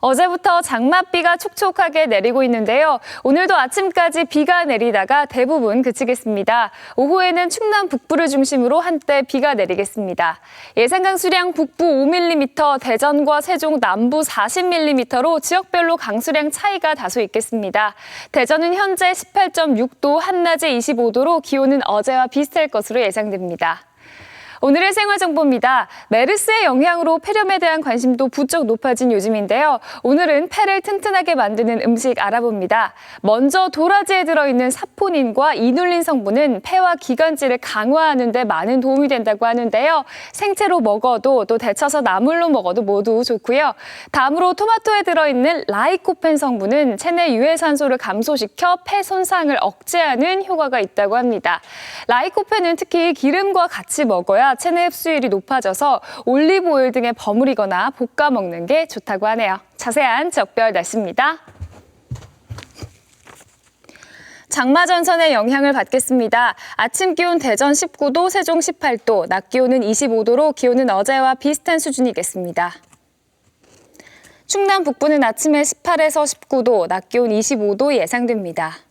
어제부터 장맛비가 촉촉하게 내리고 있는데요. 오늘도 아침까지 비가 내리다가 대부분 그치겠습니다. 오후에는 충남 북부를 중심으로 한때 비가 내리겠습니다. 예상 강수량 북부 5mm, 대전과 세종 남부 40mm로 지역별로 강수량 차이가 다소 있겠습니다. 대전은 현재 18.6도, 한낮에 25도로 기온은 어제와 비슷할 것으로 예상됩니다. 오늘의 생활정보입니다. 메르스의 영향으로 폐렴에 대한 관심도 부쩍 높아진 요즘인데요. 오늘은 폐를 튼튼하게 만드는 음식 알아봅니다. 먼저 도라지에 들어있는 사포닌과 이눌린 성분은 폐와 기관지를 강화하는 데 많은 도움이 된다고 하는데요. 생채로 먹어도 또 데쳐서 나물로 먹어도 모두 좋고요. 다음으로 토마토에 들어있는 라이코펜 성분은 체내 유해산소를 감소시켜 폐 손상을 억제하는 효과가 있다고 합니다. 라이코펜은 특히 기름과 같이 먹어야 체내 흡수율이 높아져서 올리브 오일 등에 버무리거나 볶아 먹는 게 좋다고 하네요. 자세한 지역별 날씨입니다. 장마 전선의 영향을 받겠습니다. 아침 기온 대전 19도, 세종 18도, 낮 기온은 25도로 기온은 어제와 비슷한 수준이겠습니다. 충남 북부는 아침에 18에서 19도, 낮 기온 25도 예상됩니다.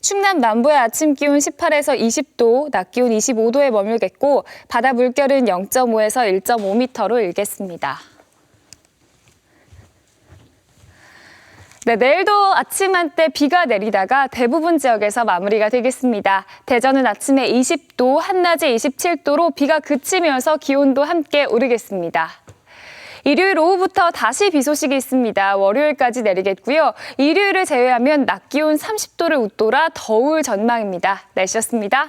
충남 남부의 아침 기온 18에서 20도, 낮 기온 25도에 머물겠고 바다 물결은 0.5에서 1.5m로 일겠습니다. 네, 내일도 아침 한때 비가 내리다가 대부분 지역에서 마무리가 되겠습니다. 대전은 아침에 20도, 한낮에 27도로 비가 그치면서 기온도 함께 오르겠습니다. 일요일 오후부터 다시 비 소식이 있습니다. 월요일까지 내리겠고요. 일요일을 제외하면 낮 기온 30도를 웃돌아 더울 전망입니다. 날씨였습니다.